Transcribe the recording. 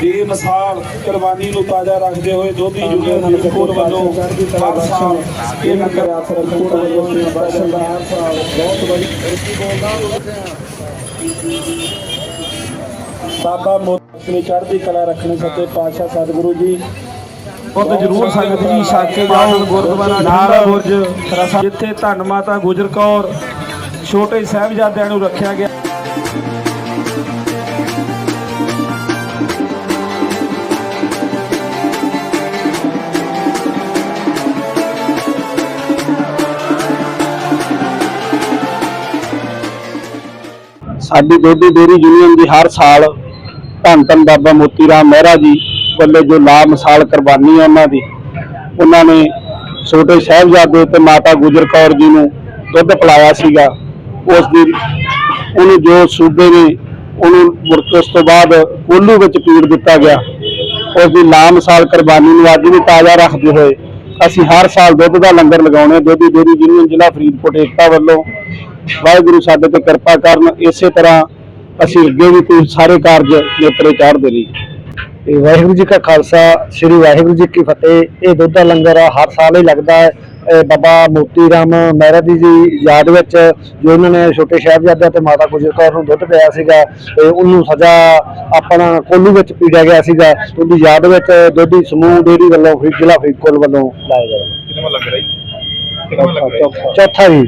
ਬੇਮਿਸਾਲ ਕੁਰਬਾਨੀ ਨੂੰ ਤਾਜ਼ਾ ਰੱਖਦੇ ਹੋਏ ਦੋਧੀ ਯੂਨੀਅਨ ਫਰੀਦਕੋਟ ਵੱਲੋਂ ਹਰ ਸਾਲ ਇਹ ਲੰਗਰ ਫਰੀਦਕੋਟ ਵੱਲੋਂ ਬਖਸ਼ਣ ਦਾ ਹਰ ਸਾਲ ਬਹੁਤ ਬੜੀ ਬਾਬਾ ਮੋਤੀ ਚੜ੍ਹਦੀ ਕਲਾ ਰੱਖਣੇ ਸੱਤੇ ਪਾਤਸ਼ਾਹ ਸਤਿਗੁਰੂ ਜੀ। ਬਹੁਤ ਜਰੂਰ ਸੰਗਤ ਜੀ ਸਾਕੇ ਜਾਓ ਗੁਰਦੁਆਰਾ ਨਾਰਾ ਬੁਰਜ ਜਿੱਥੇ ਧੰਨ ਮਾਤਾ ਗੁਜਰ ਕੌਰ ਛੋਟੇ ਸਾਹਿਬਜ਼ਾਦਿਆਂ ਨੂੰ ਰੱਖਿਆ ਗਿਆ। ਸਾਡੀ ਦੋਧੀ ਡੇਰੀ ਯੂਨੀਅਨ ਦੀ ਹਰ ਸਾਲ ਧੰਨ ਧੰਨ ਬਾਬਾ ਮੋਤੀ ਰਾਮ ਮਹਿਰਾ ਜੀ ਵੱਲੋਂ ਜੋ ਲਾ ਮਿਸਾਲ ਕੁਰਬਾਨੀ ਹੈ ਉਹਨਾਂ ਦੀ, ਉਹਨਾਂ ਨੇ ਛੋਟੇ ਸਾਹਿਬਜ਼ਾਦੇ ਤੇ ਮਾਤਾ ਗੁਜਰ ਕੌਰ ਜੀ ਨੂੰ ਦੁੱਧ ਪਿਲਾਇਆ ਸੀਗਾ। ਉਸ ਦੀ ਉਹਨੂੰ ਜੋ ਸੂਬੇ ਨੇ ਉਹਨੂੰ ਮੁੜ ਉਸ ਤੋਂ ਬਾਅਦ ਕੋਲੂ ਵਿੱਚ ਪੀੜ ਦਿੱਤਾ ਗਿਆ। ਉਸ ਦੀ ਲਾ ਮਿਸਾਲ ਕੁਰਬਾਨੀ ਨੂੰ ਅੱਜ ਵੀ ਤਾਜ਼ਾ ਰੱਖਦੇ ਹੋਏ ਅਸੀਂ ਹਰ ਸਾਲ ਦੁੱਧ ਦਾ ਲੰਗਰ ਲਗਾਉਣੇ ਦੋਧੀ ਡੇਰੀ ਯੂਨੀਅਨ ਜ਼ਿਲ੍ਹਾ ਫਰੀਦਕੋਟ ਏਕਤਾ ਵੱਲੋਂ ਵਾਹਿਗੁਰੂ ਸਾਡੇ ਤੇ ਕਿਰਪਾ ਕਰਨ ਇਸੇ ਤਰ੍ਹਾਂ ਅਸੀਂ ਅੱਗੇ ਵੀ ਕੋਈ ਸਾਰੇ ਕਾਰਜ ਨੇਪਰੇ ਚਾੜਦੇ ਰਹੀਏ। ਤੇ ਵਾਹਿਗੁਰੂ ਜੀ ਕਾ ਖਾਲਸਾ ਸ੍ਰੀ ਵਾਹਿਗੁਰੂ ਜੀ ਕੀ ਫਤਿਹ। ਇਹ ਦੁੱਧ ਦਾ ਲੰਗਰ ਹਰ ਸਾਲ ਹੀ ਲੱਗਦਾ ਹੈ। ਇਹ ਬਾਬਾ ਮੋਤੀ ਰਾਮ ਮਹਿਰਾ ਜੀ ਦੀ ਯਾਦ ਵਿੱਚ ਜੋ ਉਹਨਾਂ ਨੇ ਛੋਟੇ ਸਾਹਿਬਜ਼ਾਦੇ ਤੇ ਮਾਤਾ ਗੁਜਰ ਕੌਰ ਨੂੰ ਦੁੱਧ ਪਿਆ ਸੀਗਾ ਤੇ ਉਹਨੂੰ ਸਜ਼ਾ ਆਪਣਾ ਕੋਲੂ ਵਿੱਚ ਪੀੜਿਆ ਗਿਆ ਸੀਗਾ। ਉਹਦੀ ਯਾਦ ਵਿੱਚ ਦੁੱਧੀ ਸਮੂਹ ਡੇਰੀ ਵੱਲੋਂ ਫਿਰ ਜ਼ਿਲ੍ਹਾ ਫਰੀਦਕੋਟ ਵੱਲੋਂ ਲਾਇਆ ਗਿਆ। ਕਿੰਨਾ ਲੱਗ ਰਿਹਾ ਜੀ? ਕਿੰਨਾ ਲੱਗ ਰਿਹਾ ਜੀ? ਚੌਥਾ ਜੀ।